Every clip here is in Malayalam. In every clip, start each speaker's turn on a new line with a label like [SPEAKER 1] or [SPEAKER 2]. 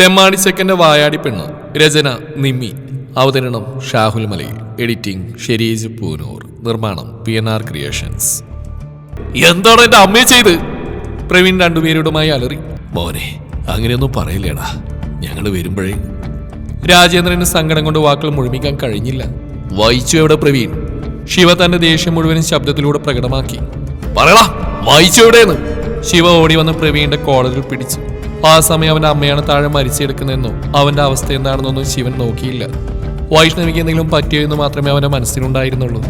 [SPEAKER 1] തെമ്മാടി സെക്കൻഡ് വായാടി പെണ്ണ് രചന നിമ്മി. അവതരണം ഷാഹുൽ മലയിൽ. എഡിറ്റിംഗ് ഷെരീജ് പൂനൂർ. നിർമ്മാണം പി എൻ ആർ ക്രിയേഷൻസ്. എന്താണ് എന്റെ അമ്മയെ ചെയ്ത്? പ്രവീൺ രണ്ടുപേരോടുമായി അലറി. മോനെ അങ്ങനെയൊന്നും പറയില്ലേടാ. ഞങ്ങൾ വരുമ്പോഴേ രാജേന്ദ്രന് സങ്കടം കൊണ്ട് വാക്കുകൾ മുഴുമിക്കാൻ കഴിഞ്ഞില്ല. വായിച്ചു എവിടെ പ്രവീൺ? ശിവ തന്റെ ദേഷ്യം മുഴുവനും ശബ്ദത്തിലൂടെ പ്രകടമാക്കി. പറയടാ വായിച്ചു എവിടെയെന്ന്? ശിവ ഓടി വന്ന് പ്രവീണിന്റെ കോളറിൽ പിടിച്ചു ആ സമയം അവന്റെ അമ്മയാണ് താഴെ മരിച്ചെടുക്കുന്നതെന്നോ അവന്റെ അവസ്ഥ എന്താണെന്നൊന്നും ശിവൻ നോക്കിയില്ല. വൈഷ്ണവിക്ക് എന്തെങ്കിലും പറ്റിയോ എന്ന് മാത്രമേ അവന്റെ മനസ്സിലുണ്ടായിരുന്നുള്ളൂ.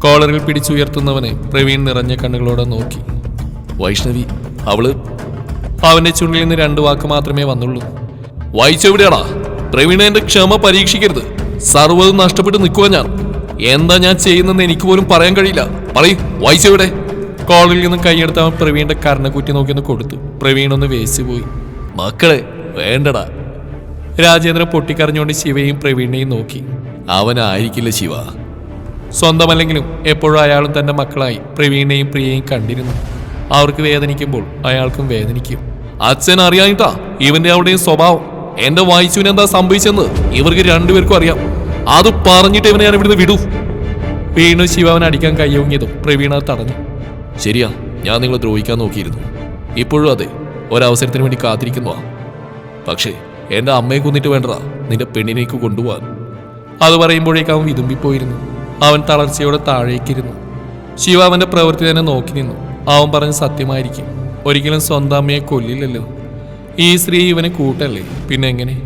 [SPEAKER 1] കോളറിൽ പിടിച്ചുയർത്തുന്നവനെ പ്രവീൺ നിറഞ്ഞ കണ്ണുകളോടെ നോക്കി. വൈഷ്ണവി അവൾ? അവന്റെ ചുണ്ടിൽ നിന്ന് രണ്ടു വാക്ക് മാത്രമേ വന്നുള്ളൂ. വായിച്ചെവിടെയാടാ പ്രവീണ എന്റെ ക്ഷമ പരീക്ഷിക്കരുത്. സർവതും നഷ്ടപ്പെട്ട് നിൽക്കുക ഞാൻ. എന്താ ഞാൻ ചെയ്യുന്നെന്ന് എനിക്ക് പോലും പറയാൻ കഴിയില്ല. പറയൂ വായിച്ചെവിടെ കോളറിൽ നിന്ന് കൈയെടുത്ത് അവൻ പ്രവീണിന്റെ കരണക്കുറ്റി നോക്കിയൊന്ന് കൊടുത്തു. പ്രവീൺ ഒന്ന് പോയി മക്കളെ വേണ്ടടാ. രാജേന്ദ്രൻ പൊട്ടിക്കരഞ്ഞുകൊണ്ട് ശിവയും പ്രവീണിനെയും നോക്കി. അവനായിരിക്കില്ല ശിവ. സ്വന്തമല്ലെങ്കിലും എപ്പോഴും അയാളും തന്റെ മക്കളായി പ്രവീണിനെയും പ്രിയയും കണ്ടിരുന്നു. അവർക്ക് വേദനിക്കുമ്പോൾ അയാൾക്കും വേദനിക്കും. അച്ഛൻ അറിയാനിട്ടാ ഇവന്റെ അവിടെയും സ്വഭാവം. എന്റെ വായിച്ചുവിന് എന്താ സംഭവിച്ചെന്ന് ഇവർക്ക് രണ്ടുപേർക്കും അറിയാം. അത് പറഞ്ഞിട്ട് ഇവനെ ഞാൻ ഇവിടുന്ന് വിടൂ. വീണു ശിവ അവൻ അടിക്കാൻ കയ്യൊങ്ങിയതും പ്രവീണ തടഞ്ഞു. ശരിയാ ഞാൻ നിങ്ങളെ ദ്രോഹിക്കാൻ നോക്കിയിരുന്നു. ഇപ്പോഴും അതെ ഒരവസരത്തിന് വേണ്ടി കാത്തിരിക്കുന്നു പക്ഷേ എന്റെ അമ്മയെ കൊന്നിട്ട് വേണ്ടതാ നിന്റെ പെണ്ണിനേക്ക് കൊണ്ടുപോകാൻ അത് പറയുമ്പോഴേക്ക് അവൻ വിതുമ്പിപ്പോയിരുന്നു. അവൻ തളർച്ചയോടെ താഴേക്കിരുന്നു. ശിവ അവന്റെ പ്രവൃത്തി തന്നെ നോക്കി നിന്നു. അവൻ പറഞ്ഞ സത്യമായിരിക്കും. ഒരിക്കലും സ്വന്തം അമ്മയെ കൊല്ലില്ലല്ലോ. ഈ സ്ത്രീ ഇവനെ കൂട്ടല്ലേ? പിന്നെ എങ്ങനെ?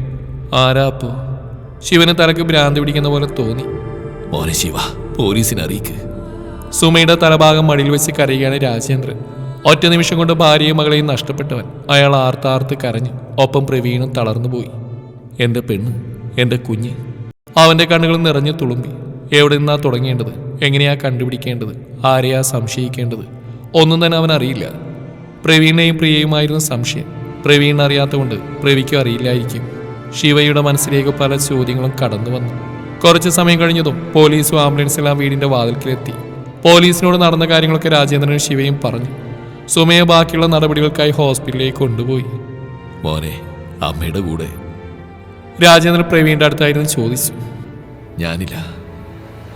[SPEAKER 1] ആരാ അപ്പോ? ശിവന് തലക്ക് ഭ്രാന്തി പിടിക്കുന്ന പോലെ തോന്നി. മോനെ ശിവ പോലീസിനെ അറിയിക്ക്. സുമയുടെ തലഭാഗം മടിയിൽ വെച്ച് കരയുകയാണ് രാജേന്ദ്രൻ. ഒറ്റ നിമിഷം കൊണ്ട് ഭാര്യയും മകളെയും നഷ്ടപ്പെട്ടവൻ. അയാൾ ആർത്താർത്ത് കരഞ്ഞു ഒപ്പം പ്രവീണും തളർന്നുപോയി എന്റെ പെണ്ണ് എന്റെ കുഞ്ഞ്. അവന്റെ കണ്ണുകൾ നിറഞ്ഞു തുളുമ്പി. എവിടെ നിന്നാ തുടങ്ങേണ്ടത്? എങ്ങനെയാ കണ്ടുപിടിക്കേണ്ടത്? ആരെയാ സംശയിക്കേണ്ടത്? ഒന്നും തന്നെ അവൻ അറിയില്ല. പ്രവീണിനെയും പ്രിയയുമായിരുന്നു സംശയം. പ്രവീൺ അറിയാത്തതുകൊണ്ട് പ്രവിക്കും അറിയില്ലായിരിക്കും. ശിവയുടെ മനസ്സിലേക്ക് പല ചോദ്യങ്ങളും കടന്നു വന്നു. കുറച്ച് സമയം കഴിഞ്ഞതും പോലീസും ആംബുലൻസ് എല്ലാം വീടിന്റെ വാതിൽക്കിലെത്തി. പോലീസിനോട് നടന്ന കാര്യങ്ങളൊക്കെ രാജേന്ദ്രനും ശിവയും പറഞ്ഞു. സുമയെ ബാക്കിയുള്ള നടപടികൾക്കായി ഹോസ്പിറ്റലിലേക്ക് കൊണ്ടുപോയി. മോനെ അമ്മയുടെ കൂടെ. രാജേന്ദ്രൻ പ്രവീണിന്റെ അടുത്തായിരുന്നു ചോദിച്ചു. ഞാനില്ല.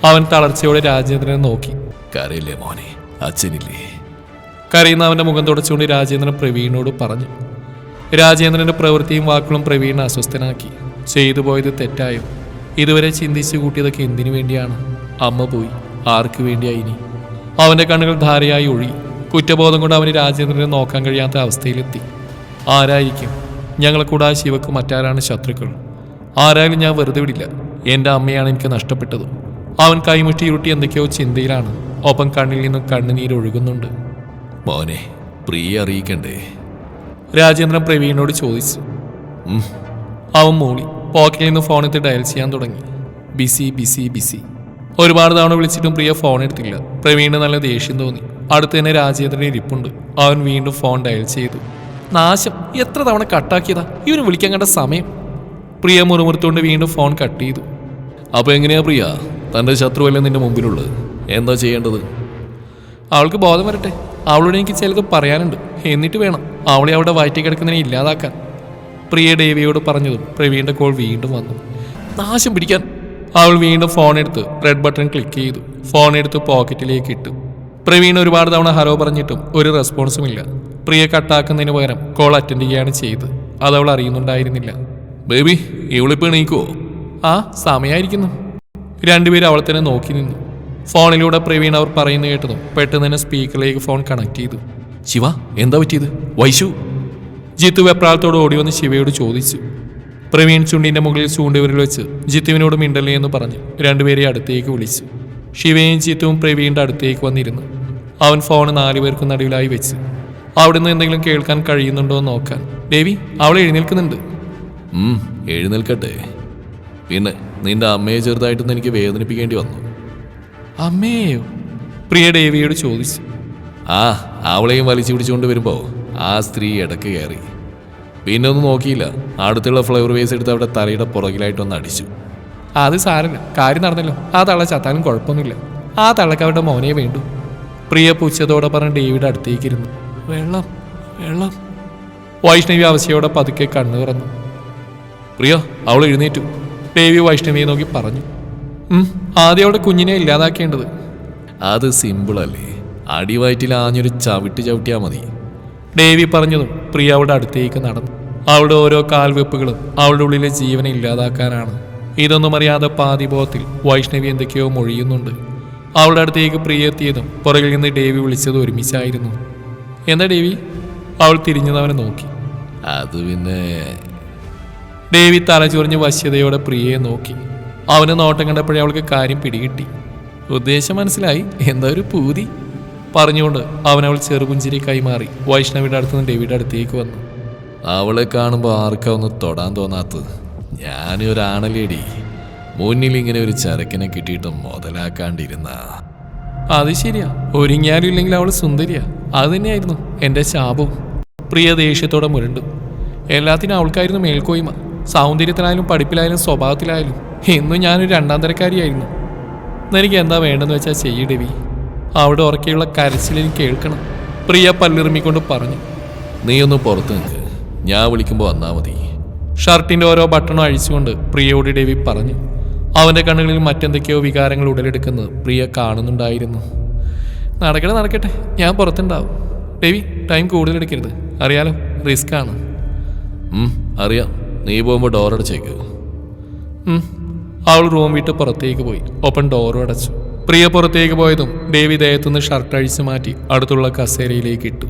[SPEAKER 1] അവൻ തളർച്ചയോടെ രാജേന്ദ്രനെ നോക്കി. കരയില്ലേ മോനെ? അച്ഛനില്ലേ? കരയുന്ന അവന്റെ മുഖം തുടച്ചുകൊണ്ട് രാജേന്ദ്രൻ പ്രവീണിനോട് പറഞ്ഞു. രാജേന്ദ്രന്റെ പ്രവൃത്തിയും വാക്കുകളും പ്രവീണിനെ അസ്വസ്ഥനാക്കി. ചെയ്തു പോയത് തെറ്റായോ? ഇതുവരെ ചിന്തിച്ചു കൂട്ടിയതൊക്കെ എന്തിനു വേണ്ടിയാണ്? അമ്മ പോയി. ആർക്കു വേണ്ടിയായി ഇനി? അവന്റെ കണ്ണുകൾ ധാരയായി ഒഴുകി. കുറ്റബോധം കൊണ്ട് അവന് രാജേന്ദ്രനെ നോക്കാൻ കഴിയാത്ത അവസ്ഥയിലെത്തി. ആരായിരിക്കും? ഞങ്ങളെ കൂടാതെ ശിവക്ക് മറ്റാരാണ് ശത്രുക്കൾ ആരായാലും ഞാൻ വെറുതെ വിടില്ല. എന്റെ അമ്മയാണ് എനിക്ക് നഷ്ടപ്പെട്ടത്. അവൻ കൈമുട്ടി ഇരുട്ടി എന്തൊക്കെയോ ചിന്തയിലാണ്. ഒപ്പം കണ്ണിൽ നിന്നും കണ്ണുനീര് ഒഴുകുന്നുണ്ട്. മോനെ പ്രിയ അറിയിക്കണ്ടേ? രാജേന്ദ്രൻ പ്രവീണിനോട് ചോദിച്ചു. അവൻ മൂളി. പോക്കറ്റിൽ നിന്ന് ഫോണെടുത്ത് ഡയൽ ചെയ്യാൻ തുടങ്ങി. Busy busy busy. ഒരുപാട് തവണ വിളിച്ചിട്ടും പ്രിയ ഫോൺ എടുത്തില്ല. പ്രവീണ് നല്ല ദേഷ്യം തോന്നി. അടുത്ത് തന്നെ രാജേന്ദ്രൻ ഇരിപ്പുണ്ട്. അവൻ വീണ്ടും ഫോൺ ഡയൽ ചെയ്തു. നാശം. എത്ര തവണ കട്ടാക്കിയതാ? ഇവന് വിളിക്കാൻ കണ്ട സമയം. പ്രിയ മുറുമുറുത്തുകൊണ്ട് വീണ്ടും ഫോൺ കട്ട് ചെയ്തു. അപ്പൊ എങ്ങനെയാ പ്രിയ? തന്റെ ശത്രുവല്ലേ നിന്റെ മുമ്പിലുള്ളത്? എന്താ ചെയ്യേണ്ടത്? അവൾക്ക് ബോധം വരട്ടെ. അവളോട് എനിക്ക് ചിലത് പറയാനുണ്ട്. എന്നിട്ട് വേണം അവളെ അവിടെ വയറ്റി കിടക്കുന്നതിനെ ഇല്ലാതാക്കാൻ. പ്രിയ ദേവിയോട് പറഞ്ഞതും പ്രവീണിന്റെ കോൾ വീണ്ടും വന്നു. നാശം പിടിക്കാൻ അവൾ വീണ്ടും ഫോൺ എടുത്ത് റെഡ് ബട്ടൺ ക്ലിക്ക് ചെയ്തു. ഫോൺ എടുത്ത് പോക്കറ്റിലേക്ക് ഇട്ടു. പ്രവീൺ ഒരുപാട് തവണ ഹലോ പറഞ്ഞിട്ടും ഒരു റെസ്പോൺസും ഇല്ല. പ്രിയ കട്ടാക്കുന്നതിന് പകരം കോൾ അറ്റൻഡ് ചെയ്യുകയാണ് ചെയ്തത് അത് അവൾ അറിയുന്നുണ്ടായിരുന്നില്ല. ബേബി ഇവളിപ്പോ എണീക്കുവോ? ആ സമയമായിരിക്കുന്നു രണ്ടുപേരും അവൾ തന്നെ നോക്കി നിന്നു. ഫോണിലൂടെ പ്രവീൺ അവർ പറയുന്ന കേട്ടതും പെട്ടെന്ന് തന്നെ സ്പീക്കറിലേക്ക് ഫോൺ കണക്ട് ചെയ്തു. ശിവ എന്താ പറ്റിയത്? വൈശു? ജിത്തു വെപ്രാളത്തോട് ഓടി വന്ന് ശിവയോട് ചോദിച്ചു. പ്രവീൺ ചുണ്ടിന്റെ മുകളിൽ ചൂണ്ടുവിരൽ വെച്ച് ജിത്തുവിനോട് മിണ്ടല്ലേ എന്ന് പറഞ്ഞ് രണ്ടുപേരെ അടുത്തേക്ക് വിളിച്ചു. ശിവയും ജിത്തുവും പ്രവീണിന്റെ അടുത്തേക്ക് വന്നിരുന്നു. അവൻ ഫോൺ നാലുപേർക്കും നടുവിലായി വെച്ച് അവിടുന്ന് എന്തെങ്കിലും കേൾക്കാൻ കഴിയുന്നുണ്ടോ എന്ന് നോക്കാൻ. ദേവി അവൾ എഴുന്നേൽക്കുന്നുണ്ട്. എഴുന്നേൽക്കട്ടെ. പിന്നെ നിന്റെ അമ്മയെ ചെറുതായിട്ടൊന്ന് എനിക്ക് വേദനിപ്പിക്കേണ്ടി വന്നു. അമ്മയോ പ്രിയ ദേവിയോട് ചോദിച്ചു. ആ അവളെയും വലിച്ചു പിടിച്ചുകൊണ്ട് വരുമ്പോ ആ സ്ത്രീ ഇടയ്ക്ക് കയറി. പിന്നെ ഒന്നും നോക്കിയില്ല. അടുത്തുള്ള ഫ്ലവർ വേസ് എടുത്ത് അവിടെ തലയുടെ പുറകിലായിട്ടൊന്ന് അടിച്ചു. അത് സാരല്ല കാര്യം നടന്നല്ലോ. ആ തള്ള ചത്താലും കുഴപ്പമൊന്നുമില്ല. ആ തള്ളക്ക് അവരുടെ മോനെ വേണ്ടു. പ്രിയ പൂച്ചതോടെ പറഞ്ഞ് ഡേവിഡ് അടുത്തേക്കിരുന്നു. വെള്ളം വെള്ളം. വൈഷ്ണവി അവശയോടെ പതുക്കെ കണ്ണു തുറന്നു. പ്രിയ അവൾ എഴുന്നേറ്റു. ദേവി വൈഷ്ണവിയെ നോക്കി പറഞ്ഞു. "ഉം, ആദ്യം അവിടെ കുഞ്ഞിനെ ഇല്ലാതാക്കേണ്ടത്. അത് സിമ്പിളല്ലേ അടിവയറ്റിൽ ആഞ്ഞൊരു ചവിട്ടി ചവിട്ടിയാൽ മതി. ഡേവി പറഞ്ഞതും പ്രിയ അവിടെ അടുത്തേക്ക് നടന്നു. അവളുടെ ഓരോ കാൽവെപ്പുകളും അവളുടെ ഉള്ളിലെ ജീവനെ ഇല്ലാതാക്കാനാണ്. ഇതൊന്നും അറിയാതെ പാതിബോധത്തിൽ വൈഷ്ണവി എന്തൊക്കെയോ മൊഴിയുന്നുണ്ട്. അവളുടെ അടുത്തേക്ക് പ്രിയ എത്തിയതും പുറകിൽ നിന്ന് ഡേവി വിളിച്ചത് ഒരുമിച്ചായിരുന്നു. എന്താ ഡേവി അവൾ തിരിഞ്ഞതവനെ നോക്കി. അത് പിന്നെ ഡേവി തലചൊറിഞ്ഞ് വശ്യതയോടെ പ്രിയയെ നോക്കി. അവന് നോട്ടം കണ്ടപ്പോഴേ അവൾക്ക് കാര്യം പിടികിട്ടി. ഉദ്ദേശം മനസ്സിലായി. എന്താ ഒരു പൂതി? പറഞ്ഞുകൊണ്ട് അവൻ അവൾ ചെറുപുഞ്ചിരി കൈമാറി വൈഷ്ണവിയുടെ അടുത്ത് നിന്ന് ദേവിയുടെ അടുത്തേക്ക് വന്നു. അവളെ കാണുമ്പോൾ ആർക്കാ ഒന്ന് തൊടാൻ തോന്നാത്തത്? ഞാനൊരാണലേടി മുന്നിൽ ഇങ്ങനെ ഒരു ചരക്കിനെ കിട്ടിയിട്ട് മുതലാക്കാണ്ടിരുന്ന. അത് ശരിയാ. ഒരുങ്ങിയാലും ഇല്ലെങ്കിൽ അവൾ സുന്ദരിയാ. അത് തന്നെയായിരുന്നു എന്റെ ശാപവും. പ്രിയ ദേഷ്യത്തോടെ മുരണ്ടു. എല്ലാത്തിനും അവൾക്കായിരുന്നു മേൽക്കോയ്മ. സൗന്ദര്യത്തിലായാലും പഠിപ്പിലായാലും സ്വഭാവത്തിലായാലും എന്നും ഞാനൊരു രണ്ടാം തരക്കാരിയായിരുന്നു എനിക്ക് എന്താ വേണ്ടെന്ന് വെച്ചാൽ ചെയ്യിടവി അവിടെ ഉറക്കെയുള്ള എനിക്ക് കേൾക്കണം. പ്രിയ പല്ലിറുമിക്കൊണ്ട് പറഞ്ഞു. നീ ഒന്ന് പുറത്തു നിൽക്ക് ഞാൻ വിളിക്കുമ്പോൾ വന്നാൽ മതി. ഷർട്ടിന്റെ ഓരോ ബട്ടണും അഴിച്ചുകൊണ്ട് പ്രിയയോട് ഡേവി പറഞ്ഞു അവന്റെ കണ്ണുകളിൽ മറ്റെന്തൊക്കെയോ വികാരങ്ങൾ ഉടലെടുക്കുന്നത് പ്രിയ കാണുന്നുണ്ടായിരുന്നു. നടക്കട്ടെ നടക്കട്ടെ ഞാൻ പുറത്തുണ്ടാവും. ഡേവി ടൈം കൂടുതൽ എടുക്കരുത് അറിയാലോ റിസ്ക് ആണ്. അറിയാം. നീ പോകുമ്പോൾ ഡോർ അടച്ചേക്ക്. ഉം. അവൾ റൂം വിട്ട് പുറത്തേക്ക് പോയി. ഒപ്പം ഡോറും അടച്ചു. പ്രിയ പുറത്തേക്ക് പോയതും ദേവി ദേഹത്തുനിന്ന് ഷർട്ട് അഴിച്ചു മാറ്റി അടുത്തുള്ള കസേരയിലേക്ക് ഇട്ടു.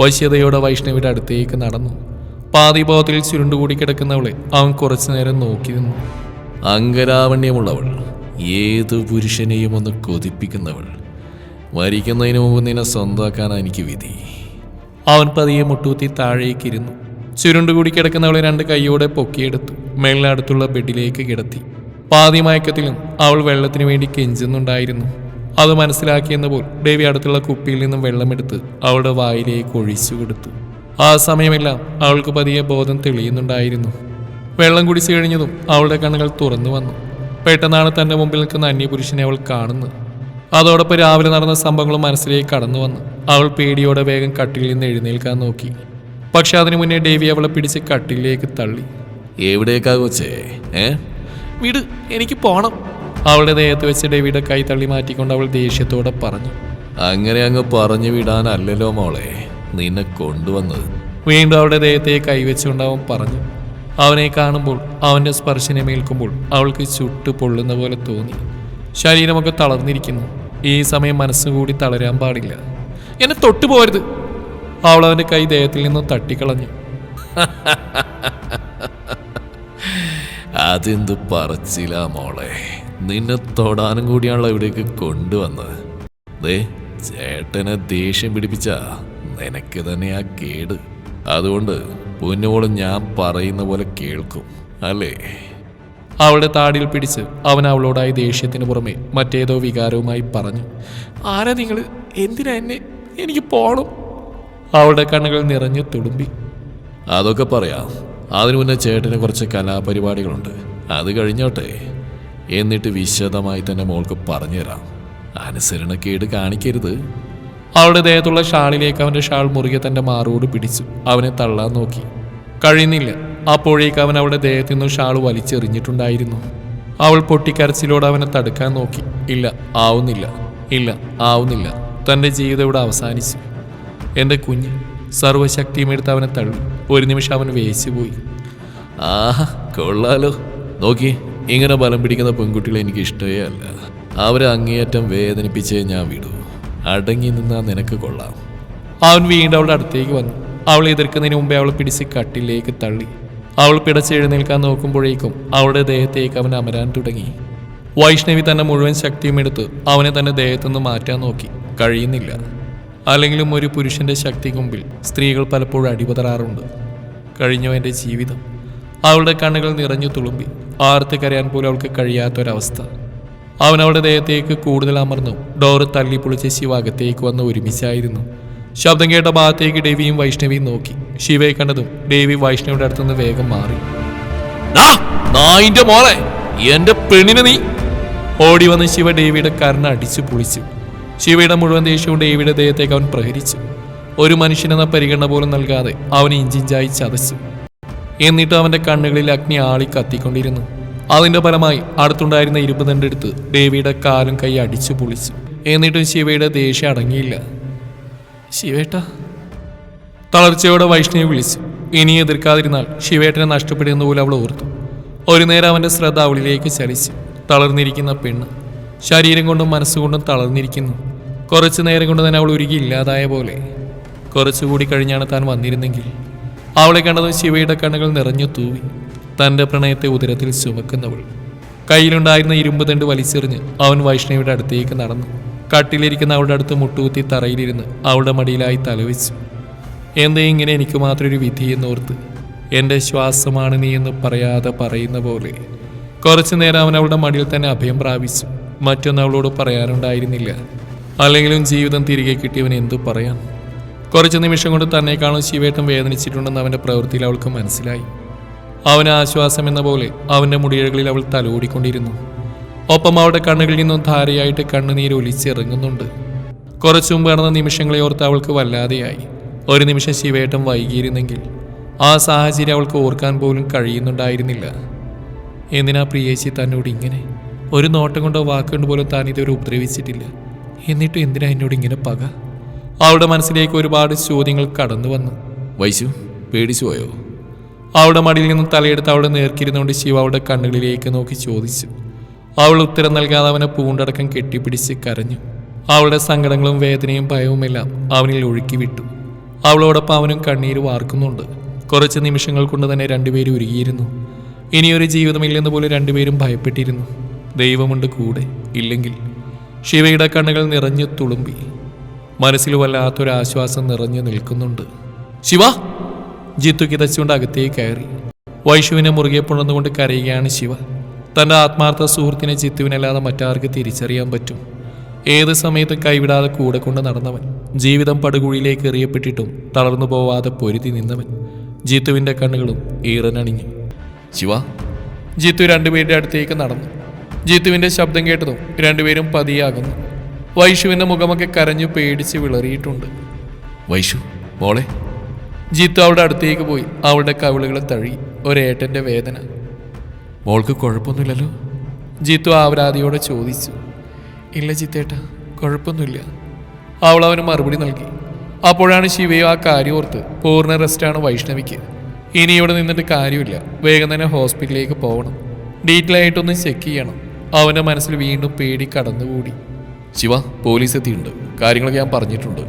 [SPEAKER 1] വശ്യതയോടെ വൈഷ്ണവിയുടെ അടുത്തേക്ക് നടന്നു. പാതിബോധത്തിൽ ചുരുണ്ടുകൂടി കിടക്കുന്നവളെ അവൻ കുറച്ചു നേരം നോക്കി നിന്നു. അങ്കരാവണ്യമുള്ളവൾ ഏത് പുരുഷനെയും ഒന്ന് കൊതിപ്പിക്കുന്നവൾ. മരിക്കുന്നതിന് മുമ്പ് നിന്നെ സ്വന്തമാക്കാനാ എനിക്ക് വിധി. അവൻ പതിയെ മുട്ടൂത്തി താഴേക്കിരുന്നു ചുരുണ്ടുകൂടി കിടക്കുന്നവളെ രണ്ട് കൈയോടെ പൊക്കിയെടുത്തു. മേളിനടുത്തുള്ള ബെഡിലേക്ക് കിടത്തി. പാതി മയക്കത്തിലും അവൾ വെള്ളത്തിനു വേണ്ടി കെഞ്ചുന്നുണ്ടായിരുന്നു. അത് മനസ്സിലാക്കിയെന്ന പോൽ ദേവി അടുത്തുള്ള കുപ്പിയിൽ നിന്നും വെള്ളമെടുത്ത് അവളുടെ വായിലേക്ക് ഒഴിച്ചു കൊടുത്തു ആ സമയമെല്ലാം. അവൾക്ക് പതിയെ ബോധം തെളിയുന്നുണ്ടായിരുന്നു. വെള്ളം കുടിച്ചു കഴിഞ്ഞതും അവളുടെ കണ്ണുകൾ തുറന്നു വന്നു. പെട്ടെന്നാണ് തന്റെ മുമ്പിൽ നിൽക്കുന്ന അന്യപുരുഷനെ അവൾ കാണുന്നത്. അതോടൊപ്പം രാവിലെ നടന്ന സംഭവങ്ങളും മനസ്സിലേക്ക് കടന്നു വന്നു. അവൾ പേടിയോടെ വേഗം കട്ടിലിൽ നിന്ന് എഴുന്നേൽക്കാൻ നോക്കി. പക്ഷെ അതിനു മുന്നേ ഡേവി അവളെ പിടിച്ച് കട്ടിലേക്ക് തള്ളി. എവിടേക്കാ കൊച്ചേ? ഏ? വിട് എനിക്ക് പോണം. അവളുടെ ദേഹത്ത് വെച്ച് ഡേവിയുടെ കൈ തള്ളി മാറ്റിക്കൊണ്ട് അവൾ ദേഷ്യത്തോടെ പറഞ്ഞു. അങ്ങനെ അങ്ങ് പറഞ്ഞു വിടാനല്ലല്ലോ മോളെ. നിന്നെ കൊണ്ടുവന്നത്. വീണ്ടും അവളുടെ ദേഹത്തെ കൈവച്ചുകൊണ്ട് അവൻ പറഞ്ഞു അവനെ കാണുമ്പോൾ അവന്റെ സ്പർശനമേൽക്കുമ്പോൾ അവൾക്ക് ചുട്ടു പൊള്ളുന്ന പോലെ തോന്നി. ശരീരമൊക്കെ തളർന്നിരിക്കുന്നു. ഈ സമയം മനസ്സുകൂടി തളരാൻ പാടില്ല. എന്നെ തൊട്ടു പോരുത് അവൾ അവന്റെ കൈ ദേഹത്തിൽ നിന്ന് തട്ടിക്കളഞ്ഞു. അതെന്ത് പറച്ചില്ല മോളെ. നിന്നെ തൊടാനും കൂടിയാണല്ലോ ഇവിടേക്ക് കൊണ്ടുവന്നത്. ദേ ചേട്ടനെ ദേഷ്യം പിടിപ്പിച്ച. നിനക്ക് തന്നെയാ കേട്. അതുകൊണ്ട് പൊന്നുമോൾ ഞാൻ പറയുന്ന പോലെ കേൾക്കും അല്ലേ? അവളുടെ താടിയിൽ പിടിച്ച് അവൻ അവളോടായി ദേഷ്യത്തിന് പുറമെ മറ്റേതോ വികാരവുമായി പറഞ്ഞു ആരാ നിങ്ങൾ? എന്തിനാ എന്നെ? എനിക്ക് പോണം. അവളുടെ കണ്ണുകൾ നിറഞ്ഞു തുടുമ്പി അതൊക്കെ പറയാം. അതിനു മുന്നേ ചേട്ടന് കുറച്ച് കലാപരിപാടികളുണ്ട്. അത് കഴിഞ്ഞോട്ടെ. എന്നിട്ട് വിശദമായി തന്നെ മോൾക്ക് പറഞ്ഞുതരാം. അനുസരണക്കേട് കാണിക്കരുത്. അവളുടെ ദേഹത്തുള്ള ഷാളിലേക്ക് അവന്റെ ഷാൾ മുറുകെ തന്റെ മാറോട് പിടിച്ചു. അവനെ തള്ളാൻ നോക്കി. കഴിയുന്നില്ല. അപ്പോഴേക്ക് അവൻ അവളുടെ ദേഹത്തു നിന്നും ഷാൾ വലിച്ചെറിഞ്ഞിട്ടുണ്ടായിരുന്നു. അവൾ പൊട്ടിക്കരച്ചിലോട് അവനെ തടുക്കാൻ നോക്കി. ഇല്ല ആവുന്നില്ല. ഇല്ല ആവുന്നില്ല. തന്റെ ജീവിതം ഇവിടെ അവസാനിച്ചു. എന്റെ കുഞ്ഞ് സർവശക്തിയും എടുത്ത് അവനെ തള്ളി. ഒരു നിമിഷം അവൻ വേയിച്ചുപോയി ആ കൊള്ളാലോ. നോക്കി ഇങ്ങനെ ബലം പിടിക്കുന്ന പെൺകുട്ടികളെ എനിക്ക് ഇഷ്ടമേ അല്ല. അവരെ അങ്ങേയറ്റം വേദനിപ്പിച്ചേ ഞാൻ വിടൂ. അടങ്ങി നിന്നാ നിനക്ക് കൊള്ളാം. അവൻ വീണ്ടും അവളുടെ അടുത്തേക്ക് വന്നു. അവളെ എതിർക്കുന്നതിന് മുമ്പേ അവളെ പിടിച്ച് കട്ടിലേക്ക് തള്ളി. അവൾ പിടച്ചെഴുന്നേൽക്കാൻ നോക്കുമ്പോഴേക്കും അവളുടെ ദേഹത്തേക്ക് അവൻ അമരാൻ തുടങ്ങി. വൈഷ്ണവി തന്നെ മുഴുവൻ ശക്തിയും എടുത്ത് അവനെ തന്നെ ദേഹത്തുനിന്ന് മാറ്റാൻ നോക്കി. കഴിയുന്നില്ല. അല്ലെങ്കിലും ഒരു പുരുഷന്റെ ശക്തിക്ക് മുമ്പിൽ സ്ത്രീകൾ പലപ്പോഴും അടിപതറാറുണ്ട്. കഴിഞ്ഞവന്റെ ജീവിതം. അവളുടെ കണ്ണുകൾ നിറഞ്ഞു തുളുമ്പി. ആർത്ത് കരയാൻ പോലും അവൾക്ക് കഴിയാത്തൊരവസ്ഥ. അവൻ അവളുടെ ദേഹത്തേക്ക് കൂടുതൽ അമർന്നു. ഡോറ് തള്ളി പൊളിച്ച് ശിവ അകത്തേക്ക് വന്ന് ഒരുമിച്ചായിരുന്നു. ശബ്ദം കേട്ട ഭാഗത്തേക്ക് ദേവിയും വൈഷ്ണവിയും നോക്കി. ശിവയെ കണ്ടതും ദേവി വൈഷ്ണവിയുടെ അടുത്തുനിന്ന് വേഗം മാറി. നായിന്റെ മോളെ എന്റെ പെണ്ണിന് നീ. ഓടി വന്ന് ശിവ ദേവിയുടെ കർണ അടിച്ചു പൊളിച്ചു. ശിവയുടെ മുഴുവൻ ദേഷ്യവും ദേവിയുടെ ദേഹത്തേക്ക് അവൻ പ്രഹരിച്ചു. ഒരു മനുഷ്യനെന്ന പരിഗണന പോലും നൽകാതെ അവൻ ഇഞ്ചിഞ്ചായി ചതച്ചു. എന്നിട്ട് അവന്റെ കണ്ണുകളിൽ അഗ്നി ആളി കത്തിക്കൊണ്ടിരുന്നു അതിന്റെ ഫലമായി അടുത്തുണ്ടായിരുന്ന ഇരുമ്പ് അടുത്ത് ദേവിയുടെ കാലും കൈ അടിച്ചു പൊളിച്ചു. എന്നിട്ടും ശിവയുടെ ദേഷ്യം അടങ്ങിയില്ല. ശിവേട്ട. തളർച്ചയോടെ വൈഷ്ണവി വിളിച്ചു. ഇനി എതിർക്കാതിരുന്നാൽ ശിവേട്ടനെ നഷ്ടപ്പെടുന്ന പോലെ അവൾ ഓർത്തു. ഒരു നേരം അവന്റെ ശ്രദ്ധ അവളിലേക്ക് ചലിച്ചു. തളർന്നിരിക്കുന്ന പെണ്ണ്. ശരീരം കൊണ്ടും മനസ്സുകൊണ്ടും തളർന്നിരിക്കുന്നു. കുറച്ചു നേരം കൊണ്ട് തന്നെ അവൾ ഉരുകി ഇല്ലാതായ പോലെ. കുറച്ചുകൂടി കഴിഞ്ഞാണ് താൻ വന്നിരുന്നെങ്കിൽ. അവളെ കണ്ടതും ശിവയുടെ കണ്ണുകൾ നിറഞ്ഞു തൂവി. തന്റെ പ്രണയത്തെ ഉദരത്തിൽ ചുമക്കുന്നവൾ. കയ്യിലുണ്ടായിരുന്ന ഇരുമ്പ് തണ്ട് വലിച്ചെറിഞ്ഞ് അവൻ വൈഷ്ണവിയുടെ അടുത്തേക്ക് നടന്നു. കട്ടിലിരിക്കുന്ന അവളുടെ അടുത്ത് മുട്ടുകുത്തി തറയിലിരുന്ന് അവളുടെ മടിയിലായി തലവെച്ചു. എന്തേ ഇങ്ങനെ എനിക്ക് മാത്രം ഒരു വിധി എന്നോർത്ത്? എന്റെ ശ്വാസമാണ് നീ എന്ന് പറയാതെ പറയുന്ന പോലെ. കുറച്ചു നേരം അവൻ അവളുടെ മടിയിൽ തന്നെ അഭയം പ്രാപിച്ചു. മറ്റൊന്നും അവളോട് പറയാനുണ്ടായിരുന്നില്ല. അല്ലെങ്കിലും ജീവിതം തിരികെ കിട്ടിയവൻ എന്തു പറയാൻ കുറച്ച് നിമിഷം കൊണ്ട് തന്നെക്കാളും ശിവേട്ടം വേദനിച്ചിട്ടുണ്ടെന്ന് അവന്റെ പ്രവൃത്തിയിൽ അവൾക്ക് മനസ്സിലായി. അവന് ആശ്വാസം എന്ന പോലെ അവന്റെ മുടിയിഴകളിൽ അവൾ തലോടിക്കൊണ്ടിരുന്നു. ഒപ്പം അവളുടെ കണ്ണുകളിൽ നിന്നും ധാരയായിട്ട് കണ്ണുനീര് ഒലിച്ചിറങ്ങുന്നുണ്ട്. കുറച്ചു മുമ്പ് നടന്ന നിമിഷങ്ങളെ ഓർത്ത് അവൾക്ക് വല്ലാതെയായി. ഒരു നിമിഷം ശിവേട്ടം വൈകിയിരുന്നെങ്കിൽ ആ സാഹചര്യം അവൾക്ക് ഓർക്കാൻ പോലും കഴിയുന്നുണ്ടായിരുന്നില്ല. എന്തിനാ പ്രിയേശി തന്നോട് ഇങ്ങനെ? ഒരു നോട്ടം കൊണ്ടോ വാക്കുകൊണ്ട് പോലും താൻ ഇതുവരെ ഉപദ്രവിച്ചിട്ടില്ല. എന്നിട്ടും എന്തിനാ എന്നോട് ഇങ്ങനെ പക? അവളുടെ മനസ്സിലേക്ക് ഒരുപാട് ചോദ്യങ്ങൾ കടന്നു വന്നു. വൈശു പേടിച്ചു പോയോ? അവളുടെ മടിയിൽ നിന്ന് തലയെടുത്ത് അവളുടെ നേർക്കിരുന്നുകൊണ്ട് ശിവ അവളുടെ കണ്ണുകളിലേക്ക് നോക്കി ചോദിച്ചു. അവൾ ഉത്തരം നൽകാതെ അവനെ പൂണ്ടടക്കം കെട്ടിപ്പിടിച്ച് കരഞ്ഞു. അവളുടെ സങ്കടങ്ങളും വേദനയും ഭയവുമെല്ലാം അവനിൽ ഒഴുക്കി വിട്ടു അവളോടൊപ്പം അവനും കണ്ണീര് വാർക്കുന്നുണ്ട്. കുറച്ച് നിമിഷങ്ങൾ കൊണ്ട് തന്നെ രണ്ടുപേരും ഉരുകിയിരുന്നു. ഇനിയൊരു ജീവിതമില്ലെന്ന് പോലെ രണ്ടുപേരും ഭയപ്പെട്ടിരുന്നു. ദൈവമുണ്ട് കൂടെ ഇല്ലെങ്കിൽ. ശിവയുടെ കണ്ണുകൾ നിറഞ്ഞു തുളുമ്പി. മനസ്സിൽ വല്ലാത്തൊരാശ്വാസം നിറഞ്ഞു നിൽക്കുന്നുണ്ട്. ശിവ! ജിത്തു കിതച്ചുകൊണ്ട് അകത്തേക്ക് കയറി. വൈഷുവിനെ മുറുകെ പുണർന്നുകൊണ്ട് കരയുകയാണ് ശിവ. തന്റെ ആത്മാർത്ഥ സുഹൃത്തിനെ ജിത്തുവിനല്ലാതെ മറ്റാർക്ക് തിരിച്ചറിയാൻ പറ്റും? ഏത് സമയത്തും കൈവിടാതെ കൂടെ കൊണ്ട് നടന്നവൻ ജീവിതം പടുകുഴിയിലേക്ക് എറിയപ്പെട്ടിട്ടും തളർന്നു പോവാതെ പൊരുതി നിന്നവൻ ജിത്തുവിന്റെ കണ്ണുകളും ഈറനണിഞ്ഞു. ശിവ? ജിത്തു രണ്ടുപേരുടെ അടുത്തേക്ക് നടന്നു. ജിത്തുവിന്റെ ശബ്ദം കേട്ടതും രണ്ടുപേരും പതിയാകുന്നു. വൈഷുവിന്റെ മുഖമൊക്കെ കരഞ്ഞു പേടിച്ച് വിളറിയിട്ടുണ്ട്. വൈഷു മോളെ? ജിത്തു അവളുടെ അടുത്തേക്ക് പോയി. അവളുടെ കവിളുകളെ തഴുകി ഒരേട്ടന്റെ വേദന. മോൾക്ക് കുഴപ്പമൊന്നുമില്ലല്ലോ? ജിത്തു ആവരാതിയോടെ ചോദിച്ചു. ഇല്ല ജിത്തേട്ട കുഴപ്പമൊന്നുമില്ല. അവൾ അവന് മറുപടി നൽകി. അപ്പോഴാണ് ശിവയോ ആ കാര്യം ഓർത്ത് പൂർണ റെസ്റ്റാണ് വൈഷ്ണവിക്ക്. ഇനി ഇവിടെ നിന്നിട്ട് കാര്യമില്ല. വേഗം തന്നെ ഹോസ്പിറ്റലിലേക്ക് പോകണം. ഡീറ്റെയിൽ ആയിട്ടൊന്ന് ചെക്ക് ചെയ്യണം. അവന്റെ മനസ്സിൽ വീണ്ടും പേടി കടന്നുകൂടി. ശിവ പോലീസ് എത്തിയിട്ടുണ്ട്. കാര്യങ്ങളൊക്കെ ഞാൻ പറഞ്ഞിട്ടുണ്ട്.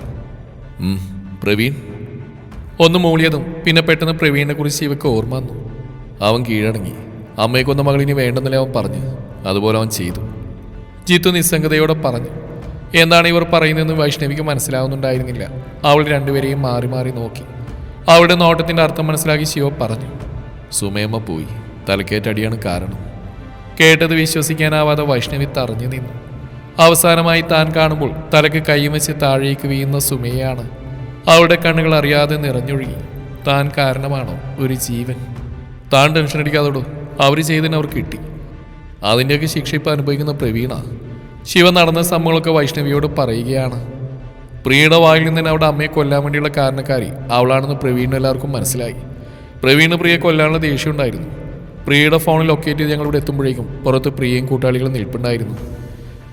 [SPEAKER 1] പ്രവീൺ? ഒന്ന് മൂളിയതും പിന്നെ പെട്ടെന്ന് പ്രവീണിനെ കുറിച്ച് ഇവക്ക് ഓർമ്മ വന്നു. അവൻ കീഴടങ്ങി. അമ്മയ്ക്കൊന്ന കൊന്ന മകളിനി വേണ്ടെന്നല്ലേ അവൻ പറഞ്ഞു. അതുപോലെ അവൻ ചെയ്തു. ജിത്തു നിസ്സംഗതയോടെ പറഞ്ഞു. എന്താണ് ഇവർ പറയുന്നതെന്ന് വൈഷ്ണവിക്ക് മനസ്സിലാവുന്നുണ്ടായിരുന്നില്ല. അവൾ രണ്ടുപേരെയും മാറി മാറി നോക്കി. അവളുടെ നോട്ടത്തിന്റെ അർത്ഥം മനസ്സിലാക്കി ശിവ പറഞ്ഞു. സുമേമ്മ പോയി. തലക്കേറ്റടിയാണ് കാരണം. കേട്ടത് വിശ്വസിക്കാനാവാതെ വൈഷ്ണവി തറഞ്ഞു നിന്നു. അവസാനമായി താൻ കാണുമ്പോൾ തലക്ക് കൈവച്ച് വെച്ച് താഴേക്ക് വീഴുന്ന സുമയാണ് അവളുടെ കണ്ണുകൾ അറിയാതെ നിറഞ്ഞൊഴുകി. താൻ കാരണമാണോ ഒരു ജീവൻ? താൻ ടെൻഷൻ അടിക്കാതോടോ അവർ ചെയ്തതിന് അവർ കിട്ടി. അതിന്റെയൊക്കെ ശിക്ഷ ഇപ്പം അനുഭവിക്കുന്ന പ്രവീണ. ശിവ നടന്ന സംഭവങ്ങളൊക്കെ വൈഷ്ണവിയോട് പറയുകയാണ്. പ്രിയയുടെ വായിൽ നിന്ന് തന്നെ അവിടെ അമ്മയെ കൊല്ലാൻ വേണ്ടിയുള്ള കാരണക്കാരി അവളാണെന്ന് പ്രവീണിന് എല്ലാവർക്കും മനസ്സിലായി. പ്രവീണ് പ്രിയെ കൊല്ലാനുള്ള ദേഷ്യം ഉണ്ടായിരുന്നു. പ്രിയയുടെ ഫോണിൽ ലൊക്കേറ്റ് ചെയ്ത് ഞങ്ങൾ ഇവിടെ എത്തുമ്പോഴേക്കും പുറത്ത് പ്രിയയും കൂട്ടാളികളും നിൽപ്പുണ്ടായിരുന്നു.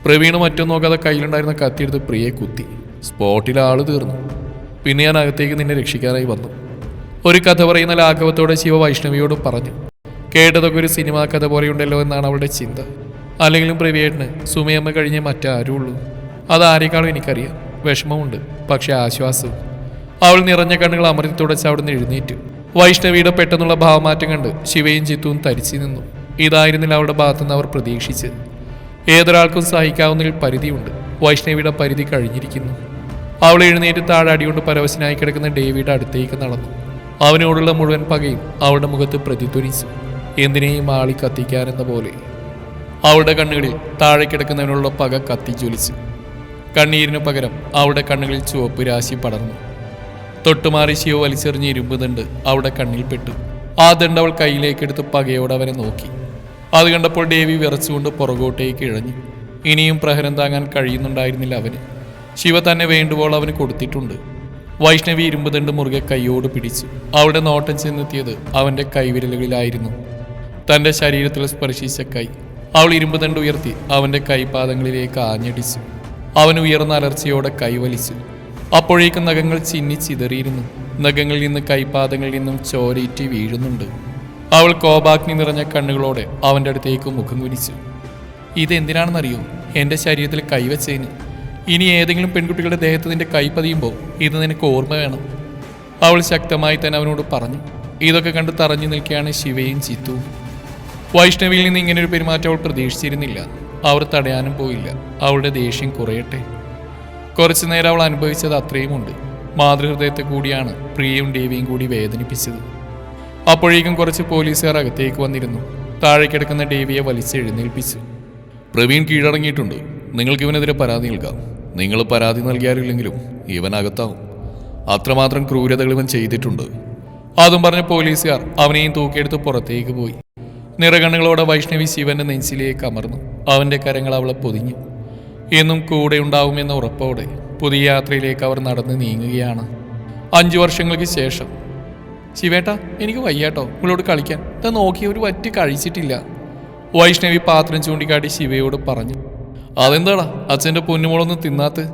[SPEAKER 1] പ്രവീണ് മറ്റൊന്നും നോക്കാതെ കയ്യിലുണ്ടായിരുന്ന കത്തിയെടുത്ത് പ്രിയയെ കുത്തി. സ്പോട്ടിൽ ആൾ തീർന്നു. പിന്നെ ഞാൻ അകത്തേക്ക് നിന്നെ രക്ഷിക്കാനായി വന്നു. ഒരു കഥ പറയുന്ന ലാഘവത്തോടെ ശിവ വൈഷ്ണവിയോട് പറഞ്ഞു കേട്ടതൊക്കെ ഒരു സിനിമാ കഥ പോലെയുണ്ടല്ലോ എന്നാണ് അവളുടെ ചിന്ത. അല്ലെങ്കിലും പ്രവിയേട്ടന് സുമയമ്മ കഴിഞ്ഞ മറ്റാരും ഉള്ളൂ. അതാരേക്കാളും എനിക്കറിയാം. വിഷമമുണ്ട് പക്ഷേ ആശ്വാസവും. അവൾ നിറഞ്ഞ കണ്ണുകൾ അമൃതി തുടച്ച് അവിടുന്ന് എഴുന്നേറ്റു. വൈഷ്ണവിയുടെ പെട്ടെന്നുള്ള ഭാവമാറ്റം കണ്ട് ശിവയും ചിത്തുവും തരിച്ചു നിന്നു. ഇതായിരുന്നില്ല അവളുടെ ഭാഗത്തുനിന്ന് അവർ പ്രതീക്ഷിച്ചത്. ഏതൊരാൾക്കും സഹിക്കാവുന്നതിൽ പരിധിയുണ്ട്. വൈഷ്ണവിയുടെ പരിധി കഴിഞ്ഞിരിക്കുന്നു. അവൾ എഴുന്നേറ്റ് താഴെ അടികൊണ്ട് പരവശനായി കിടക്കുന്ന ഡേവിയുടെ അടുത്തേക്ക് നടന്നു. അവനോടുള്ള മുഴുവൻ പകയും അവളുടെ മുഖത്ത് പ്രതിധ്വനിച്ചു. എന്തിനേയും ആളി കത്തിക്കാനെന്ന പോലെ? അവളുടെ കണ്ണുകളിൽ താഴെ കിടക്കുന്നതിനുള്ള പക കത്തിജ്വലിച്ചു. കണ്ണീരിനു പകരം അവളുടെ കണ്ണുകളിൽ ചുവപ്പ് രാശി പടർന്നു. തൊട്ടുമാറി ശിവ വലിച്ചെറിഞ്ഞ് ഇരുമ്പ് ദണ്ട് അവളുടെ കണ്ണിൽ പെട്ടു. ആ ദണ്ട് അവൾ കയ്യിലേക്കെടുത്ത് പകയോടെ അവനെ നോക്കി. അത് കണ്ടപ്പോൾ ഡേവി വിറച്ചുകൊണ്ട് പുറകോട്ടേക്ക് ഇഴഞ്ഞു. ഇനിയും പ്രഹരം താങ്ങാൻ കഴിയുന്നുണ്ടായിരുന്നില്ല അവന്. ശിവ തന്നെ വേണ്ടുവോൾ അവന് കൊടുത്തിട്ടുണ്ട്. വൈഷ്ണവി ഇരുമ്പുതണ്ട് മുറുകെ കൈയോട് പിടിച്ചു അവളുടെ നോട്ടം ചെന്നെത്തിയത് അവന്റെ കൈവിരലുകളിലായിരുന്നു. തന്റെ ശരീരത്തിൽ സ്പർശിച്ച കൈ അവൾ ഇരുമ്പുതണ്ട് ഉയർത്തി അവന്റെ കൈപാദങ്ങളിലേക്ക് ആഞ്ഞടിച്ചു. അവൻ ഉയർന്ന അലർച്ചയോടെ കൈവലിച്ചു അപ്പോഴേക്കും നഖങ്ങൾ ചിന്നി ചിതറിയിരുന്നു. നഖങ്ങളിൽ നിന്ന് കൈപാദങ്ങളിൽ നിന്നും ചോരയിറ്റി വീഴുന്നുണ്ട്. അവൾ കോപാഗ്നി നിറഞ്ഞ കണ്ണുകളോടെ അവന്റെ അടുത്തേക്ക് മുഖം കുനിച്ചു. ഇതെന്തിനാണെന്നറിയോ? എന്റെ ശരീരത്തിൽ കൈവച്ചതിന് ഇനി ഏതെങ്കിലും പെൺകുട്ടികളുടെ ദേഹത്ത് നിന്റെ കൈപ്പതിയുമ്പോൾ ഇത് നിനക്ക് ഓർമ്മ വേണം. അവൾ ശക്തമായി തന്നെ അവനോട് പറഞ്ഞു ഇതൊക്കെ കണ്ട് തറഞ്ഞു നിൽക്കുകയാണ് ശിവയും ചിത്തുവും വൈഷ്ണവിയിൽ നിന്ന് ഇങ്ങനൊരു പെരുമാറ്റം അവൾ പ്രതീക്ഷിച്ചിരുന്നില്ല. അവർ തടയാനും പോയില്ല. അവളുടെ ദേഷ്യം കുറയട്ടെ. കുറച്ചു നേരം അവൾ അനുഭവിച്ചത് അത്രയുമുണ്ട്. മാതൃഹൃദയത്തെ കൂടിയാണ് പ്രിയയും ദേവിയും കൂടി വേദനിപ്പിച്ചത്. അപ്പോഴേക്കും കുറച്ച് പോലീസുകാർ അകത്തേക്ക് വന്നിരുന്നു. താഴെ കിടക്കുന്ന ദേവിയെ വലിച്ചെഴുന്നേൽപ്പിച്ചു പ്രവീൺ കീഴടങ്ങിയിട്ടുണ്ട്. നിങ്ങൾക്ക് ഇവനെതിരെ പരാതി നൽകാം. നിങ്ങൾ പരാതി നൽകിയാലില്ലെങ്കിലും ഇവൻ അകത്താവും അത്രമാത്രം ക്രൂരതകൾ ഇവൻ ചെയ്തിട്ടുണ്ട്. അതും പറഞ്ഞ പോലീസുകാർ അവനെയും തൂക്കിയെടുത്ത് പുറത്തേക്ക് പോയി. നിറകണ്ണുകളോടെ വൈഷ്ണവി ശിവന്റെ നെഞ്ചിലേക്ക് അമർന്നു. അവന്റെ കരങ്ങൾ അവളെ പൊതിഞ്ഞു. എന്നും കൂടെ ഉണ്ടാവുമെന്ന ഉറപ്പോടെ പുതിയ യാത്രയിലേക്ക് അവർ നടന്ന് നീങ്ങുകയാണ്. അഞ്ചു വർഷങ്ങൾക്ക് ശേഷം. ശിവേട്ടാ എനിക്ക് വയ്യാട്ടോ. ഉള്ളോട് കളിക്കാൻ. ഇത് നോക്കി ഒരു വറ്റി കഴിച്ചിട്ടില്ല. വൈഷ്ണവി പാത്രം ചൂണ്ടിക്കാട്ടി ശിവയോട് പറഞ്ഞു. അതെന്താടാ? അച്ഛന്റെ പൊന്നുമോളൊന്നും തിന്നാത്ത്.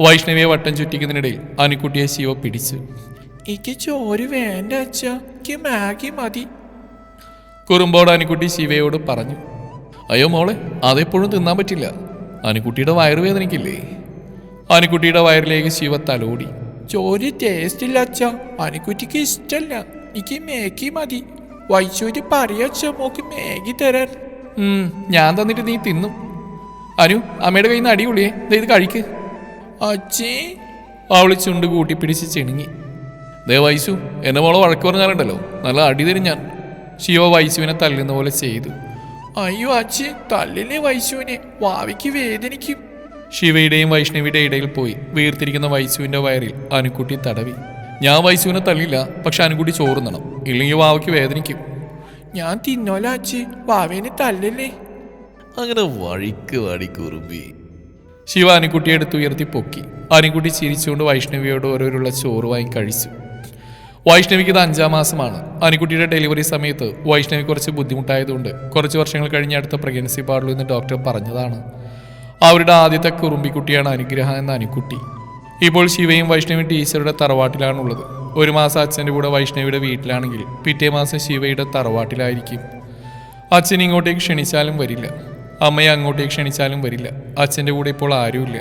[SPEAKER 1] വൈഷ്ണവിയെ വട്ടം ചുറ്റിക്കുന്നതിനിടയിൽ അനുക്കുട്ടിയെ ശിവ പിടിച്ചു. എനിക്ക് ചോറ് വേണ്ട അച്ഛ. എനിക്ക് മാഗി മതി. കുറുമ്പോട് അനുക്കുട്ടി ശിവയോട് പറഞ്ഞു. അയ്യോ മോളെ അതെപ്പോഴും തിന്നാൻ പറ്റില്ല. അനുക്കുട്ടിയുടെ വയറുവേദനയ്ക്കില്ലേ? അനുക്കുട്ടിയുടെ വയറിലേക്ക് ശിവ തലോടി. ചോറ് ടേസ്റ്റ് ഇല്ല അച്ഛ. അനിക്കുട്ടിക്ക് ഇഷ്ടല്ല. എനിക്ക് മേക്കി മതി. വൈശൂര് പറയച്ച മോക്ക് മേഗി തരാൻ. ഞാൻ തന്നിട്ട് നീ തിന്നും. അനു അമ്മയുടെ കയ്യിൽ നിന്ന് അടിപൊളിയേ ദേ ഇത് കഴിക്ക്. അച്ഛേ അവൾ ചുണ്ട് കൂട്ടിപ്പിടിച്ച് ചെണുങ്ങി. ദേ വൈശു എന്നെ മോളെ വഴക്ക് പറഞ്ഞാലുണ്ടല്ലോ. നല്ല അടി തരും ഞാൻ. ശിവ വൈസുവിനെ തല്ലുന്ന പോലെ ചെയ്തു. അയ്യോ അച്ചി തല്ലില്ലേ വൈശുവിനെ വാവിക്ക് വേദനിക്കും. ശിവയുടെയും വൈഷ്ണവിയുടെ ഇടയിൽ പോയി. വീർത്തിരിക്കുന്ന വൈസുവിന്റെ വയറിൽ അനുക്കുട്ടി തടവി. ഞാൻ വൈസുവിനെ തല്ലില്ല പക്ഷെ അനുക്കുട്ടി ചോറുന്നണം. ഇല്ലെങ്കിൽ വാവയ്ക്ക് വേദനിക്കും. ഞാൻ തിന്നോല അച്ഛൻ വാവേനെ തല്ലല്ലേ? അങ്ങനെ വഴിക്ക് വഴി കുറുമ്പി. ശിവ അനുക്കുട്ടിയെ എടുത്ത് ഉയർത്തി പൊക്കി. ആനിക്കുട്ടി ചിരിച്ചുകൊണ്ട് വൈഷ്ണവിയോട് ഓരോരുള്ള ചോറ് വാങ്ങി കഴിച്ചു. വൈഷ്ണവിക്ക് ഇത് അഞ്ചാം മാസമാണ്. ആനിക്കുട്ടിയുടെ ഡെലിവറി സമയത്ത് വൈഷ്ണവി കുറച്ച് ബുദ്ധിമുട്ടായതുകൊണ്ട് കുറച്ച് വർഷങ്ങൾ കഴിഞ്ഞ് അടുത്ത പ്രഗ്നൻസി പാടുള്ളൂ എന്ന് ഡോക്ടർ പറഞ്ഞതാണ്. അവരുടെ ആദ്യത്തെ കുറുമ്പിക്കുട്ടിയാണ് അനുഗ്രഹ എന്ന അനുക്കുട്ടി ഇപ്പോൾ ശിവയും വൈഷ്ണവി ടീച്ചറുടെ തറവാട്ടിലാണുള്ളത്. ഒരു മാസം അച്ഛന്റെ കൂടെ വൈഷ്ണവിയുടെ വീട്ടിലാണെങ്കിൽ പിറ്റേ മാസം ശിവയുടെ തറവാട്ടിലായിരിക്കും. അച്ഛൻ ഇങ്ങോട്ടേക്ക് ക്ഷണിച്ചാലും വരില്ല. അമ്മയെ അങ്ങോട്ടേക്ക് ക്ഷണിച്ചാലും വരില്ല. അച്ഛന്റെ കൂടെ ഇപ്പോൾ ആരുമില്ല.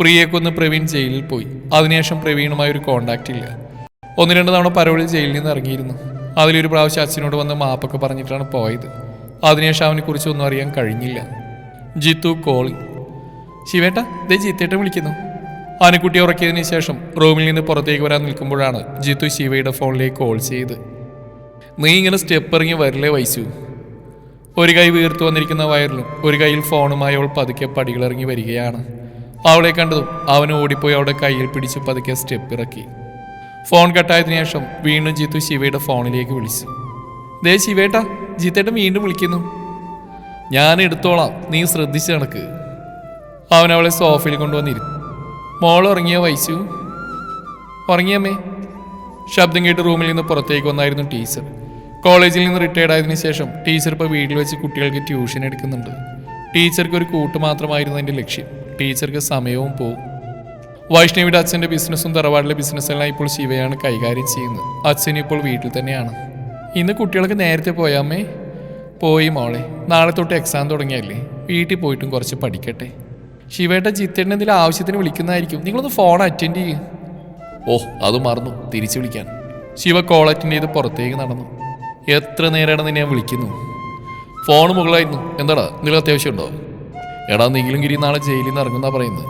[SPEAKER 1] പ്രിയക്കൊന്ന് പ്രവീൺ ജയിലിൽ പോയി. അതിനുശേഷം പ്രവീണുമായി ഒരു കോണ്ടാക്റ്റ് ഇല്ല. ഒന്ന് രണ്ട് തവണ പരോളിൽ ജയിലിൽ നിന്ന് ഇറങ്ങിയിരുന്നു. അതിലൊരു പ്രാവശ്യം അച്ഛനോട് വന്ന് മാപ്പൊക്കെ പറഞ്ഞിട്ടാണ് പോയത്. അതിനുശേഷം അവനെക്കുറിച്ച് ഒന്നും അറിയാൻ കഴിഞ്ഞില്ല. ജിത്തു കോളി ശിവേട്ട ദേ ജിത്തേട്ടൻ വിളിക്കുന്നു. ആനക്കുട്ടി ഉറക്കിയതിന് ശേഷം റൂമിൽ നിന്ന് പുറത്തേക്ക് വരാൻ നിൽക്കുമ്പോഴാണ് ജിത്തു ശിവയുടെ ഫോണിലേക്ക് കോൾ ചെയ്ത്. നീ ഇങ്ങനെ സ്റ്റെപ്പ് ഇറങ്ങി വരില്ലേ വൈസു? ഒരു കൈ വീർത്തു വന്നിരിക്കുന്ന വയറിലും ഒരു കൈയിൽ ഫോണുമായി അവൾ പതുക്കെ പടികളിറങ്ങി വരികയാണ്. അവളെ കണ്ടതും അവൻ ഓടിപ്പോയി അവളുടെ കയ്യിൽ പിടിച്ച് പതുക്കെ സ്റ്റെപ്പ് ഇറക്കി. ഫോൺ കട്ടായതിനു ശേഷം വീണ്ടും ജീത്തു ശിവയുടെ ഫോണിലേക്ക് വിളിച്ചു. ദേ ശിവേട്ട ജിത്തേട്ടൻ വീണ്ടും വിളിക്കുന്നു. ഞാൻ എടുത്തോളാം നീ ശ്രദ്ധിച്ച് നടക്ക്. അവൻ അവളെ സോഫയിൽ കൊണ്ടുവന്നിരുന്നു. മോൾ ഉറങ്ങിയ വൈസു ഉറങ്ങിയമ്മേ. ശബ്ദം കേട്ട് റൂമിൽ നിന്ന് പുറത്തേക്ക് വന്നായിരുന്നു ടീച്ചർ. കോളേജിൽ നിന്ന് റിട്ടയർഡ് ആയതിനു ശേഷം ടീച്ചർ ഇപ്പോൾ വീട്ടിൽ വെച്ച് കുട്ടികൾക്ക് ട്യൂഷൻ എടുക്കുന്നുണ്ട്. ടീച്ചർക്ക് ഒരു കൂട്ട് മാത്രമായിരുന്നു എന്റെ ലക്ഷ്യം. ടീച്ചർക്ക് സമയവും പോകും വൈഷ്ണവിയുടെ അച്ഛന്റെ ബിസിനസ്സും തറവാടിലെ ബിസിനസ്സെല്ലാം ഇപ്പോൾ ശിവയാണ് കൈകാര്യം ചെയ്യുന്നത്. അച്ഛൻ ഇപ്പോൾ വീട്ടിൽ തന്നെയാണ്. ഇന്ന് കുട്ടികൾക്ക് നേരത്തെ പോയാമേ പോയി മോളെ. നാളെ തൊട്ട് എക്സാം തുടങ്ങിയല്ലേ? വീട്ടിൽ പോയിട്ടും കുറച്ച് പഠിക്കട്ടെ. ശിവേട്ട ജിത്തേട്ടൻ എന്തെങ്കിലും ആവശ്യത്തിന് വിളിക്കുന്നതായിരിക്കും. നിങ്ങളൊന്ന് ഫോൺ അറ്റൻഡ് ചെയ്യും. ഓ അത് മറന്നു. തിരിച്ചു വിളിക്കാൻ. ശിവ കോൾ അറ്റൻഡ് ചെയ്ത് പുറത്തേക്ക് നടന്നു. എത്ര നേരമാണ് നിന്നെ ഞാൻ വിളിക്കുന്നു? ഫോൺ മുകളായിരുന്നു എന്താടാ? നിങ്ങൾ അത്യാവശ്യമുണ്ടോ? എടാ നീങ്കിലും ഗിരി നാളെ ജയിലിൽ നിന്ന് ഇറങ്ങുന്നാ പറയുന്നത്.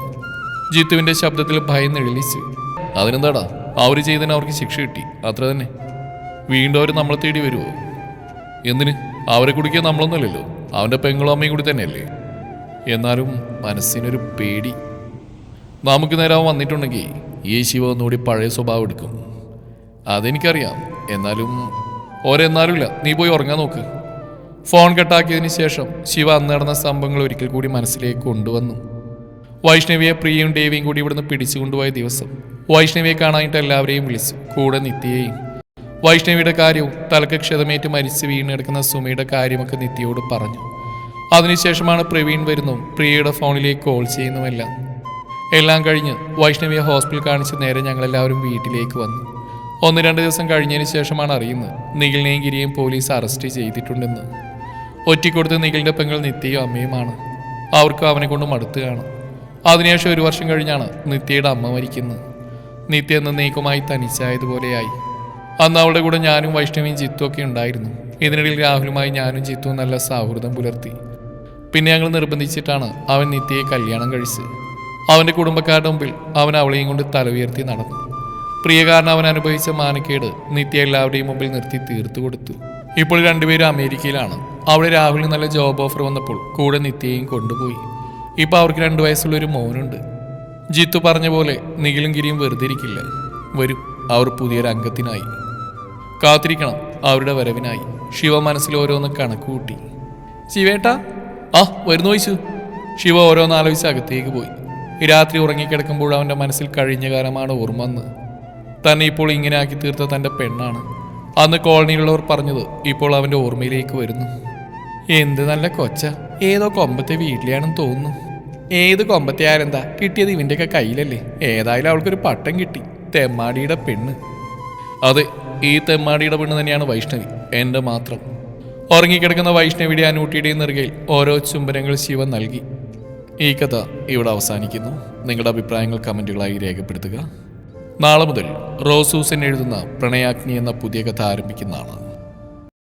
[SPEAKER 1] ജിത്തുവിന്റെ ശബ്ദത്തിൽ ഭയം നെളിച്ചു അതിനെന്താടാ? അവർ ചെയ്തതിന് അവർക്ക് ശിക്ഷ കിട്ടി. അത്ര തന്നെ. വീണ്ടും അവർ നമ്മളെ തേടി വരുമോ എന്തിന്? അവരെ കുടിക്കാൻ നമ്മളൊന്നുമല്ലല്ലോ. അവന്റെ പെങ്ങളും അമ്മയും കൂടി തന്നെയല്ലേ. എന്നാലും മനസ്സിനൊരു പേടി. നമുക്ക് നേരം വന്നിട്ടുണ്ടെങ്കിൽ ഈ ശിവ ഒന്നുകൂടി പഴയ സ്വഭാവം എടുക്കും. അതെനിക്കറിയാം. എന്നാലും ഓരെന്നാലുമില്ല നീ പോയി ഉറങ്ങാൻ നോക്ക്. ഫോൺ കട്ടാക്കിയതിന് ശേഷം ശിവ അന്ന് നടന്ന സംഭവങ്ങൾ ഒരിക്കൽ കൂടി മനസ്സിലേക്ക് കൊണ്ടുവന്നു. വൈഷ്ണവിയെ പ്രിയയും ദേവിയും കൂടി ഇവിടുന്ന് പിടിച്ചു കൊണ്ടുപോയ ദിവസം വൈഷ്ണവിയെ കാണാനായിട്ട് എല്ലാവരെയും വിളിച്ചു. കൂടെ നിത്യയെയും. വൈഷ്ണവിയുടെ കാര്യവും തലക്ക് ക്ഷതമേറ്റ് മരിച്ച് വീണെടുക്കുന്ന സുമയുടെ കാര്യമൊക്കെ നിത്യയോട് പറഞ്ഞു. അതിനുശേഷമാണ് പ്രവീൺ വരുന്നു പ്രിയയുടെ ഫോണിലേക്ക് കോൾ ചെയ്യുന്നുമെല്ലാം. എല്ലാം കഴിഞ്ഞ് വൈഷ്ണവിയെ ഹോസ്പിറ്റൽ കാണിച്ച് നേരെ ഞങ്ങളെല്ലാവരും വീട്ടിലേക്ക് വന്നു. ഒന്ന് രണ്ട് ദിവസം കഴിഞ്ഞതിന് ശേഷമാണ് അറിയുന്നത്. നിഖിലിനെയും ഗിരിയെയും പോലീസ് അറസ്റ്റ് ചെയ്തിട്ടുണ്ടെന്ന്. ഒറ്റിക്കൊടുത്ത് നിഖിലിന്റെ പെങ്ങൾ നിത്യയും അമ്മയുമാണ് അവർക്ക് അവനെ കൊണ്ട് മടുത്ത് കാണും. അതിനുശേഷം ഒരു വർഷം കഴിഞ്ഞാണ് നിത്യയുടെ അമ്മ മരിക്കുന്നത്. നിത്യ എന്ന നീക്കുമായി തനിച്ചായതുപോലെയായി. അന്ന് അവളുടെ കൂടെ ഞാനും വൈഷ്ണവിയും ജിത്തും ഒക്കെ ഉണ്ടായിരുന്നു. ഇതിനിടയിൽ രാഹുലുമായി ഞാനും ജിത്തുവും നല്ല സൗഹൃദം പുലർത്തി. പിന്നെ ഞങ്ങൾ നിർബന്ധിച്ചിട്ടാണ് അവൻ നിത്യയെ കല്യാണം കഴിച്ചത്. അവന്റെ കുടുംബക്കാരുടെ മുമ്പിൽ അവൻ അവളെയും കൊണ്ട് തല ഉയർത്തി നടന്നു. പ്രിയ കാരണം അവൻ അനുഭവിച്ച മാനക്കേട് നിത്യ എല്ലാവരുടെയും മുമ്പിൽ നിർത്തി തീർത്തു കൊടുത്തു. ഇപ്പോൾ രണ്ടുപേരും അമേരിക്കയിലാണ്. അവിടെ രാഹുലിന് നല്ല ജോബ് ഓഫർ വന്നപ്പോൾ കൂടെ നിത്യയും കൊണ്ടുപോയി. ഇപ്പോൾ അവർക്ക് രണ്ട് വയസ്സുള്ള ഒരു മോനുണ്ട്. ജിത്തു പറഞ്ഞ പോലെ നിഖിലും ഗിരിയും വെറുതെ ഇരിക്കില്ല. വരും അവർ പുതിയൊരു അംഗത്തിനായി കാത്തിരിക്കണം അവരുടെ വരവിനായി. ശിവ മനസ്സിൽ ഓരോന്ന് കണക്ക് കൂട്ടി ശിവേട്ടാ ആ വരുന്നു വയസ്സു ശിവ ഓരോന്ന് ആലോചിച്ച് അകത്തേക്ക് പോയി. രാത്രി ഉറങ്ങിക്കിടക്കുമ്പോൾ അവന്റെ മനസ്സിൽ കഴിഞ്ഞ കാലമാണ് ഓർമ്മ വന്ന് തന്നെ ഇപ്പോൾ ഇങ്ങനെ ആക്കി തീർത്ത തന്റെ പെണ്ണാണ്. അന്ന് കോളനിയിലുള്ളവർ പറഞ്ഞത് ഇപ്പോൾ അവന്റെ ഓർമ്മയിലേക്ക് വരുന്നു. എന്ത് നല്ല കൊച്ച. ഏതോ കൊമ്പത്തെ വീട്ടിലാണെന്ന് തോന്നുന്നു. ഏത് കൊമ്പത്തെ ആരെന്താ? കിട്ടിയത് ഇവന്റെയൊക്കെ കയ്യിലല്ലേ. ഏതായാലും അവൾക്കൊരു പട്ടം കിട്ടി. തെമ്മാടിയുടെ പെണ്ണ്. അതെ ഈ തെമ്മാടിയുടെ പെണ്ണ് തന്നെയാണ് വൈഷ്ണവി. എന്റെ മാത്രം. ഉറങ്ങിക്കിടക്കുന്ന വൈഷ്ണവിയുടെ അനൂട്ടിയുടെയും നെറുകയിൽ ഓരോ ചുംബനങ്ങൾ ശിവൻ നൽകി. ഈ കഥ ഇവിടെ അവസാനിക്കുന്നു. നിങ്ങളുടെ അഭിപ്രായങ്ങൾ കമന്റുകളായി രേഖപ്പെടുത്തുക. നാളെ മുതൽ റോസൂസൻ എഴുതുന്ന പ്രണയാഗ്നി എന്ന പുതിയ കഥ ആരംഭിക്കുന്നതാണ്.